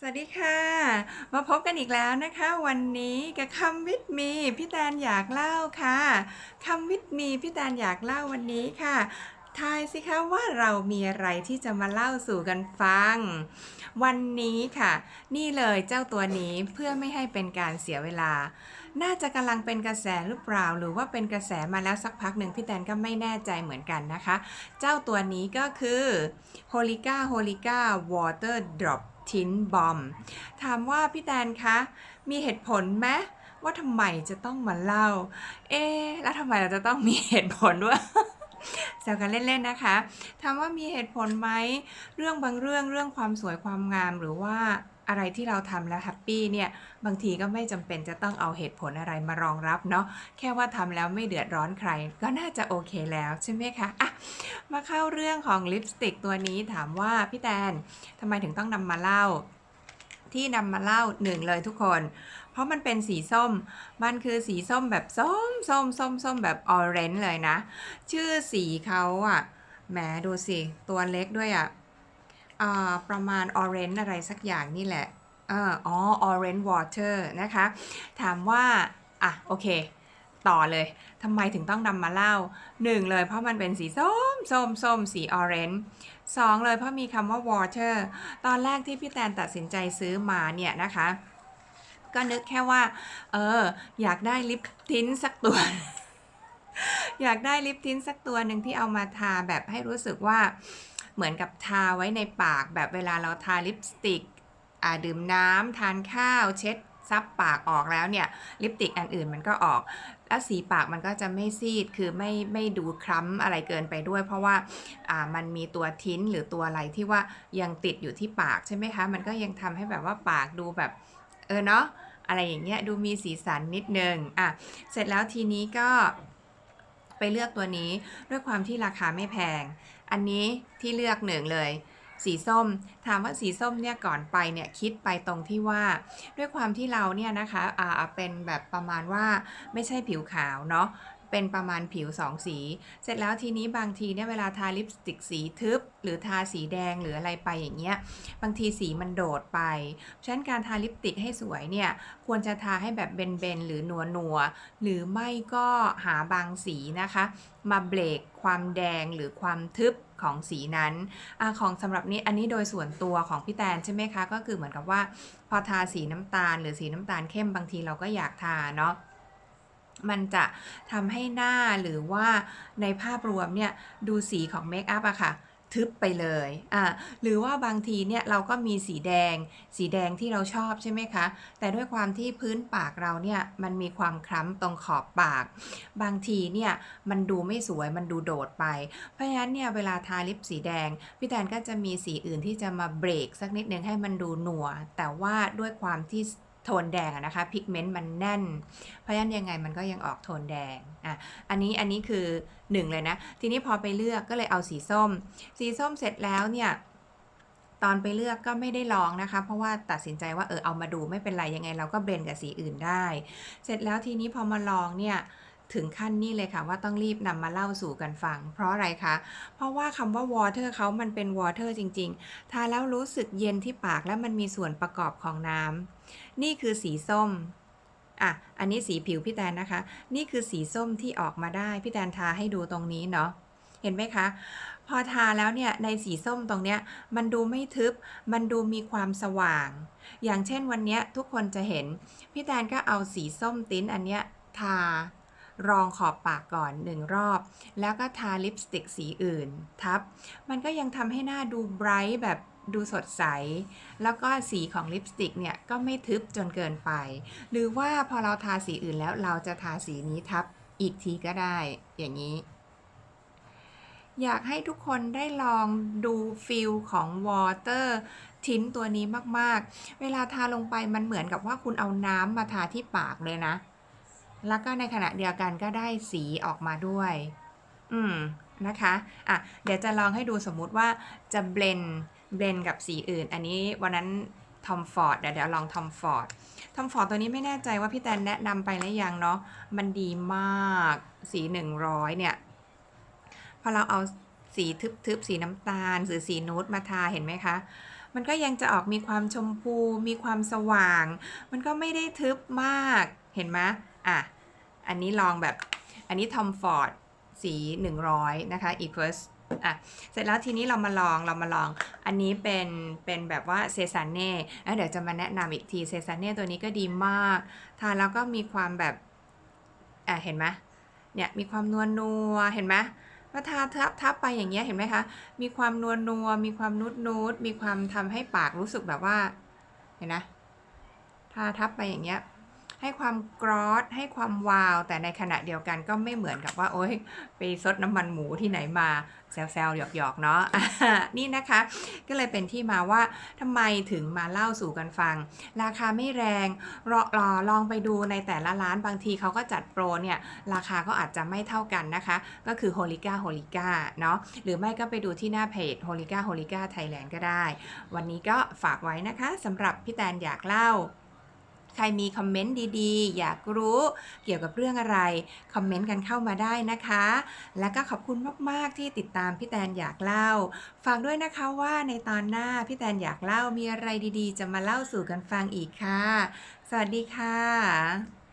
สวัสดีค่ะ มาพบกันอีกแล้วนะคะ วันนี้กับคำวิทมีพี่แตนอยากเล่าค่ะคำวิทมีพี่แตนอยากเล่าวันนี้ค่ะทายสิคะว่าเรามีอะไรที่จะมาเล่าสู่กันฟัง วันนี้ค่ะ นี่เลยเจ้าตัวนี้เพื่อไม่ให้เป็นการเสียเวลา น่าจะกำลังเป็นกระแสหรือเปล่า หรือว่าเป็นกระแสมาแล้วสักพักหนึ่งพี่แตนก็ไม่แน่ใจเหมือนกันนะคะ เจ้าตัวนี้ก็คือ h o l i c a h o l i c a Water Drop ทิ้นบอม ถามว่าพี่แดนคะมีเหตุผลไหมว่าทำไมจะต้องมาเล่า เอ๊แล้วทำไมเราจะต้องมีเหตุผลด้วยแซวกันเล่นๆนะคะถามว่ามีเหตุผลไหมเรื่องบางเรื่องเรื่องความสวยความงามหรือว่า อะไรที่เราทำแล้วแฮปปี้เนี่ยบางทีก็ไม่จำเป็นจะต้องเอาเหตุผลอะไรมารองรับเนาะแค่ว่าทำแล้วไม่เดือดร้อนใคร ก็น่าจะโอเคแล้วใช่ไหมคะอะมาเข้าเรื่องของลิปสติกตัวนี้ถามว่าพี่แตนทำไมถึงต้องนำมาเล่าที่นำมาเล่าหนึ่งเลยทุกคน เพราะมันเป็นสีส้ม มันคือสีส้มแบบส้มส้มส้มส้มแบบออเรนจ์เลยนะ ชื่อสีเขาอะแหมดูสิ ตัวเล็กด้วยอะ อ่าประมาณออเรนจ์อะไรสักอย่างนี่แหละอ๋อออเรนจ์วอเตอร์นะคะ ถามว่า อะ โอเค ต่อเลยทำไมถึงต้องนำมาเล่าหนึ่งเลยเพราะมันเป็นสีส้มส้มส้มสีออเรนจ์สองเลยเพราะมีคำว่า water ตอนแรกที่พี่แตนตัดสินใจซื้อมาเนี่ยนะคะ ก็นึกแค่ว่า เออ อยากได้ลิปทินสักตัว อยากได้ลิปทินสักตัวหนึ่งที่เอามาทาแบบให้รู้สึกว่า เหมือนกับทาไว้ในปากแบบเวลาเราทาลิปสติกดื่มน้ำทานข้าวเช็ดซับปากออกแล้วเนี่ยลิปสติกอันอื่นมันก็ออก แล้วสีปากมันก็จะไม่ซีดคือไม่ไม่ดูคล้ำอะไรเกินไปด้วย เพราะว่าอ่ามันมีตัวทิ้นหรือตัวอะไรที่ว่ายังติดอยู่ที่ปากใช่ไหมคะ มันก็ยังทำให้แบบว่าปากดูแบบเออเนาะอะไรอย่างเงี้ยดูมีสีสันนิดนึงอะเสร็จแล้วทีนี้ก็ ไปเลือกตัวนี้ด้วยความที่ราคาไม่แพง อันนี้ที่เลือกหนึ่งเลย สีส้ม ถามว่าสีส้มเนี่ยก่อนไปเนี่ยคิดไปตรงที่ว่า ด้วยความที่เราเนี่ยนะคะอ่าเป็นแบบประมาณว่าไม่ใช่ผิวขาวเนาะ เป็นประมาณผิวสองสี เสร็จแล้วทีนี้บางทีเนี่ยเวลาทาลิปสติกสีทึบ หรือทาสีแดงหรืออะไรไปอย่างเงี้ยบางทีสีมันโดดไปฉะนั้นการทาลิปสติกให้สวยเนี่ยควรจะทาให้แบบเบนๆหรือนัวนัวหรือไม่ก็หาบางสีนะคะ มาเบรกความแดงหรือความทึบของสีนั้นอของสำหรับนี้อันนี้โดยส่วนตัวของพี่แตนใช่ไหมคะ ก็คือเหมือนกับว่า พอทาสีน้ำตาลหรือสีน้ำตาลเข้มบางทีเราก็อยากทาเนาะ มันจะทำให้หน้าหรือว่าในภาพรวมเนี่ยดูสีของเมคอัพอะค่ะทึบไปเลยอ่าหรือว่าบางทีเนี่ยเราก็มีสีแดง สีแดงที่เราชอบใช่ไหมคะ แต่ด้วยความที่พื้นปากเราเนี่ยมันมีความคล้ำตรงขอบปาก บางทีเนี่ยมันดูไม่สวยมันดูโดดไป เพราะฉะนั้นเนี่ยเวลาทาลิปสีแดง พี่แตนก็จะมีสีอื่นที่จะมาเบรกสักนิดนึงให้มันดูหนัว แต่ว่าด้วยความที่ โทนแดงอะนะคะพิกเมนต์มันแน่น เพราะฉะนั้นยังไงมันก็ยังออกโทนแดงอะอันนี้อันนี้คือหนึ่งเลยนะ ทีนี้พอไปเลือกก็เลยเอาสีส้ม สีส้มเสร็จแล้วเนี่ยตอนไปเลือกก็ไม่ได้ลองนะคะ เพราะว่าตัดสินใจว่าเออเอามาดูไม่เป็นไรยังไง เราก็เบรนกับสีอื่นได้ เสร็จแล้วทีนี้พอมาลองเนี่ย ถึงขั้นนี้เลยค่ะว่าต้องรีบนำมาเล่าสู่กันฟัง เพราะอะไรคะ เพราะว่าคำว่า water เขามันเป็น water จริง ๆ ทาแล้วรู้สึกเย็นที่ปากและมันมีส่วนประกอบของน้ำนี่คือสีส้มอะ อันนี้สีผิวพี่แตนนะคะ นี่คือสีส้มที่ออกมาได้พี่แตนทาให้ดูตรงนี้เนาะ เห็นไหมคะ พอทาแล้วเนี่ยในสีส้มตรงเนี้ยมันดูไม่ทึบ มันดูมีความสว่าง อย่างเช่นวันเนี้ยทุกคนจะเห็น พี่แตนก็เอาสีส้มติ้นอันเนี้ยทา รองขอบปากก่อนหนึ่งรอบ แล้วก็ทาลิปสติกสีอื่นทับ มันก็ยังทำให้หน้าดูไบรท์แบบดูสดใส แล้วก็สีของลิปสติกเนี่ยก็ไม่ทึบจนเกินไป หรือว่าพอเราทาสีอื่นแล้วเราจะทาสีนี้ทับอีกทีก็ได้อย่างนี้ อยากให้ทุกคนได้ลองดูฟิลของวอเตอร์ทิ้นตัวนี้มาก ๆ เวลาทาลงไปมันเหมือนกับว่าคุณเอาน้ำมาทาที่ปากเลยนะ แล้วก็ในขณะเดียวกันก็ได้สีออกมาด้วย อืม นะคะ อะ เดี๋ยวจะลองให้ดูสมมุติว่าจะเบลนเบลนกับสีอื่น อันนี้วันนั้นทอมฟอร์ดเดี๋ยวเดี๋ยวลองทอมฟอร์ดทอมฟอร์ดตัวนี้ไม่แน่ใจว่าพี่แตนแนะนำไปแล้วยังเนาะ มันดีมากสีหนึ่งร้อยเนี่ย พอเราเอาสีทึบๆ สีน้ำตาลหรือสีนูดมาทาเห็นไหมคะ มันก็ยังจะออกมีความชมพู มีความสว่าง มันก็ไม่ได้ทึบมาก เห็นไหมอะ อันนี้ลองแบบ อันนี้ทอมฟอร์ดสี 100 นะคะ e q u u s อะ เสร็จแล้วทีนี้เรามาลอง เรามาลอง อันนี้เป็น เป็นแบบว่าเซซานเน่เดี๋ยวจะมาแนะนำอีกที เซซานเน่ตัวนี้ก็ดีมาก ทานแล้วก็มีความแบบ อะ เห็นไหมเนี่ย มีความนัวนัว เห็นไหมพอทาทับทับไปอย่างเงี้ยเห็นไหมคะ มีความนัวนัว มีความนุดนูดมีความทำให้ปากรู้สึกแบบว่า เห็นนะ ทาทับไปอย่างเงี้ย ให้ความกรอสให้ความวาว แต่ในขณะเดียวกันก็ไม่เหมือนกับว่า โอ๊ยไปซดน้ำมันหมูที่ไหนมาแซวๆหยอกๆเนาะนี่นะคะ ก็เลยเป็นที่มาว่าทำไมถึงมาเล่าสู่กันฟัง ราคาไม่แรงรอรอลองไปดูในแต่ละร้านบางทีเขาก็จัดโปรเนี่ยราคาก็อาจจะไม่เท่ากันนะคะ ก็คือ h o l i g a h o l i g a เนาะหรือไม่ก็ไปดูที่หน้าเพจ h o l i g a h o l i g a Thailand ก็ได้ วันนี้ก็ฝากไว้นะคะสำหรับพี่แตนอยากเล่า ใครมีคอมเมนต์ดีๆ อยากรู้เกี่ยวกับเรื่องอะไร คอมเมนต์กันเข้ามาได้นะคะ แล้วก็ขอบคุณมากๆที่ติดตามพี่แตนอยากเล่า ฝากด้วยนะคะว่าในตอนหน้าพี่แตนอยากเล่ามีอะไรดีๆ จะมาเล่าสู่กันฟังอีกค่ะ สวัสดีค่ะ